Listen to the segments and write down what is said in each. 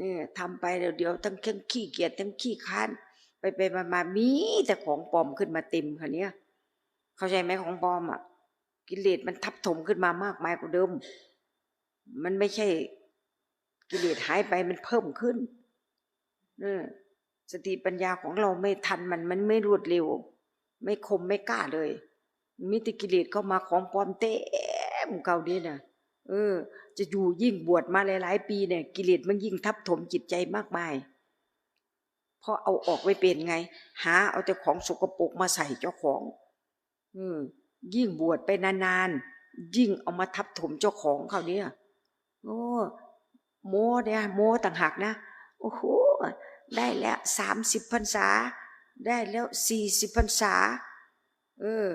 นี่ทำไปเดี๋ยวเดี๋ยวทั้งเครื่องขี้เกียจทั้งขี้ค้านไปไปมามามีแต่ของปลอมขึ้นมาเต็มค่ะเนี้ยเข้าใจไหมของปลอมอะ กิเลสมันทับถมขึ้นมามากมายกว่าเดิม มันไม่ใช่ กิเลสหายไปมันเพิ่มขึ้นเนี่ยสติปัญญาของเราไม่ทันมันมันไม่รวดเร็ว ไม่คมไม่กล้าเลย มิติกิเลสเข้ามาของปลอมเต็มเก่าดีนะ เออ จะอยู่ยิ่งบวชมาหลายๆ ปีเนี่ย กิเลสมันยิ่งทับถมจิตใจมากมายเพราะเอาออกไม่เป็นไง หาเอาแต่ของสกปรกมาใส่เจ้าของ อืมยิ่งบวชไปนานๆยิ่งเอามาทับถมเจ้าของเขาเนี่ยโอ้โมเนี่ยโมต่างหากนะโอ้โหได้แล้วสามสิบพรรษา ได้แล้วสี่สิบพรรษา เออ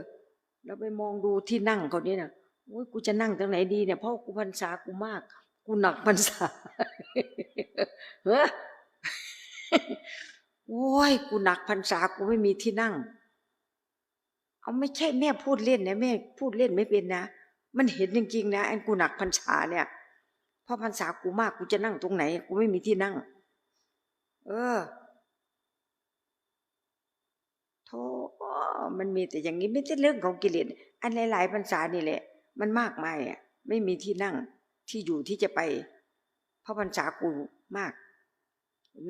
เราไปมองดูที่นั่งเขาเนี่ยนะ โอ้ยกูจะนั่งตรงไหนดีเนี่ยเพราะกูพรรษากูมาก กูหนักพรรษาเฮ้อโอ้ยกูหนักพรรษากูไม่มีที่นั่ง เอาไม่ใช่แม่พูดเล่นนะแม่พูดเล่นไม่เป็นนะมันเห็นจริงๆนะไอ้กูหนักพรรษาเนี่ยเพราะพรรษากูมากกูจะนั่งตรงไหน กูไม่มีที่นั่ง เออโธ่มันมีแต่อย่างนี้ไม่ใช่เรื่องของกิเลสอันหลายๆพรรษานี่แหละ มันมากมายอะไม่มีที่นั่งที่อยู่ที่จะไป เพราะพรรษากูมาก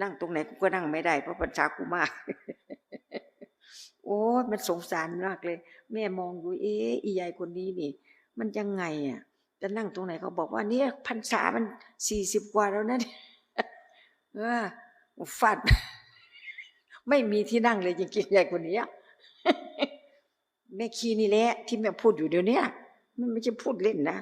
นั่งตรงไหนกูก็นั่งไม่ได้ เพราะพรรษากูมาก โอ้มันสงสารมากเลย แม่มองดูเอ๊ะอียายคนนี้นี่ มันยังไงอะจะนั่งตรงไหนเขาบอกว่าเนี่ยพรรษามันสี่สิบกว่าแล้วนะเออฟัด ไม่มีที่นั่งเลยจริงๆยายคนนี้แม่คีนี่แหละที่แม่พูดอยู่เดี๋ยวนี้ มันไม่ใช่พูดเล่นนะ